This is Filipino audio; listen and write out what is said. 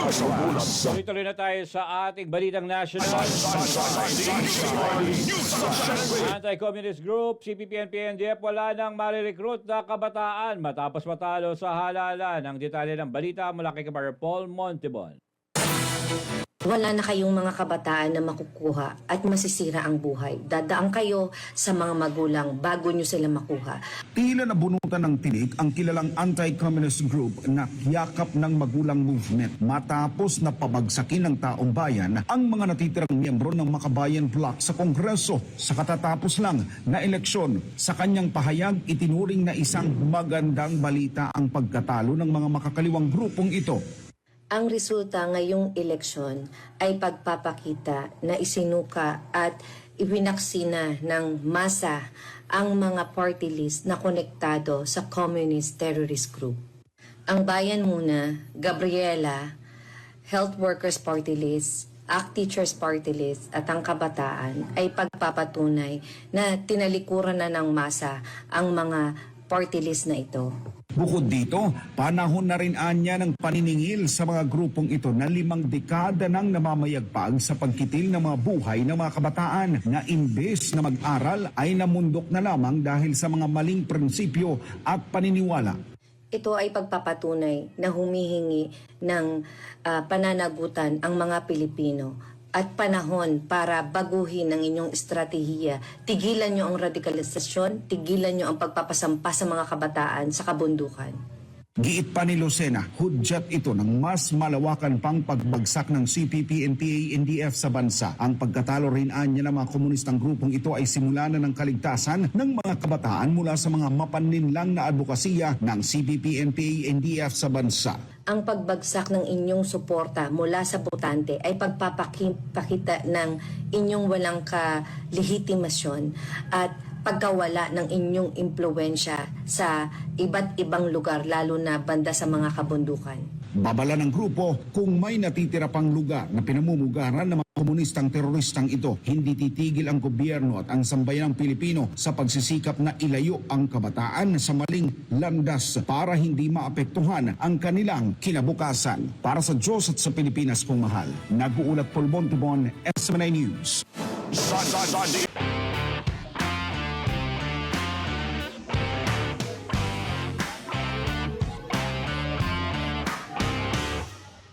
Tuloy-tuloy na tayo sa ating balitang national. Anti-Communist Group, CPP-NPNDF, wala nang marirecruit na kabataan matapos matalo sa halalan. Ang detalye ng balita mula kay Kabar Paul Montebon. Wala na kayong mga kabataan na makukuha at masisira ang buhay. Dadaan kayo sa mga magulang bago nyo sila makuha. Tila nabunutan ng tinik ang kilalang anti-communist group na yakap ng magulang movement matapos na pabagsakin ng taong bayan ang mga natitirang miyembro ng Makabayan Bloc sa Kongreso sa katatapos lang na eleksyon. Sa kanyang pahayag, itinuring na isang magandang balita ang pagkatalo ng mga makakaliwang grupong ito. Ang resulta ngayong eleksyon ay pagpapakita na isinuka at ibinaksina ng masa ang mga party list na konektado sa communist terrorist group. Ang Bayan Muna, Gabriela, Health Workers Party List, ACT Teachers Party List at ang kabataan ay pagpapatunay na tinalikuran na ng masa ang mga party list na ito. Bukod dito, panahon na rin anya ng paniningil sa mga grupong ito na limang dekada nang namamayagpag sa pagkitil ng mga buhay ng mga kabataan na imbes na mag-aral ay namundok na lamang dahil sa mga maling prinsipyo at paniniwala. Ito ay pagpapatunay na humihingi ng ah, pananagutan ang mga Pilipino at panahon para baguhin ang inyong estratehiya. Tigilan nyo ang radikalisasyon, tigilan nyo ang pagpapasampa sa mga kabataan sa kabundukan. Giit pa ni Lucena, hudyat ito ng mas malawakan pang pagbagsak ng CPP, NPA, NDF sa bansa. Ang pagkatalo rin anya ng mga komunistang grupong ito ay simula na ng kaligtasan ng mga kabataan mula sa mga mapaninlang na advokasya ng CPP, NPA, NDF sa bansa. Ang pagbagsak ng inyong suporta mula sa botante ay pagpapakita ng inyong walang kalehitimasyon at pagkawala ng inyong impluensya sa iba't ibang lugar lalo na banda sa mga kabundukan. Babala ng grupo kung may natitira pang lugar na pinamumugaran ng mga komunistang teroristang ito, hindi titigil ang gobyerno at ang sambayanang Pilipino sa pagsisikap na ilayo ang kabataan sa maling landas para hindi maapektuhan ang kanilang kinabukasan. Para sa Diyos at sa Pilipinas kong mahal, nag-uulat Paul Montebon, SMNI News. Sun,